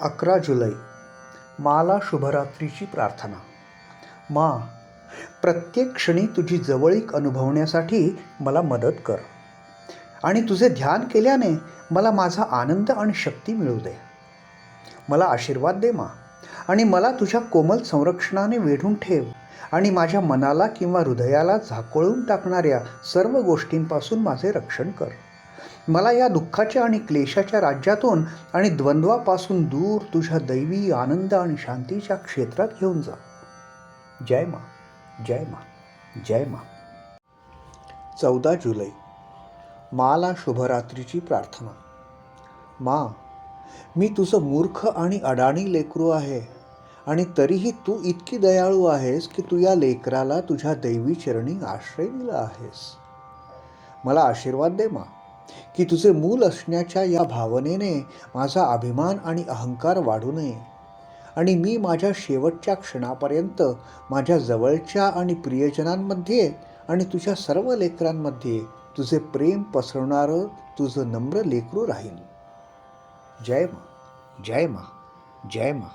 अकरा जुलै माला शुभरात्रीची प्रार्थना. मा प्रत्येक क्षणी तुझी जवळीक अनुभवण्यासाठी मला मदत कर. आणि तुझे ध्यान केल्याने मला माझा आनंद आणि शक्ती मिळू दे. मला आशीर्वाद दे मा. आणि मला तुझ्या कोमल संरक्षणाने वेढून ठेव आणि माझ्या मनाला किंवा हृदयाला झाकोळून टाकणाऱ्या सर्व गोष्टींपासून माझे रक्षण कर. मला या दुःखाच्या आणि क्लेशाच्या राज्यातून आणि द्वंद्वापासून दूर तुझ्या दैवी आनंद आणि शांतीच्या क्षेत्रात घेऊन जा. जय मा जय मा जय मा. चौदा जुलै. माला शुभरात्रीची प्रार्थना. मा मी तुझं मूर्ख आणि अडाणी लेकरू आहे आणि तरीही तू इतकी दयाळू आहेस की तू या लेकराला तुझ्या दैवी चरणी आश्रय दिला आहेस. मला आशीर्वाद दे मा. की तुझे मूल असण्याच्या या भावनेने माझा अभिमान आणि अहंकार वाढू नये. आणि मी माझ्या शेवटच्या क्षणापर्यंत माझ्या जवळच्या आणि प्रियजनांमध्ये आणि तुझ्या सर्व लेकरांमध्ये तुझे प्रेम पसरवणारं तुझं नम्र लेकरू राहीन. जय मा जय मा जय मा.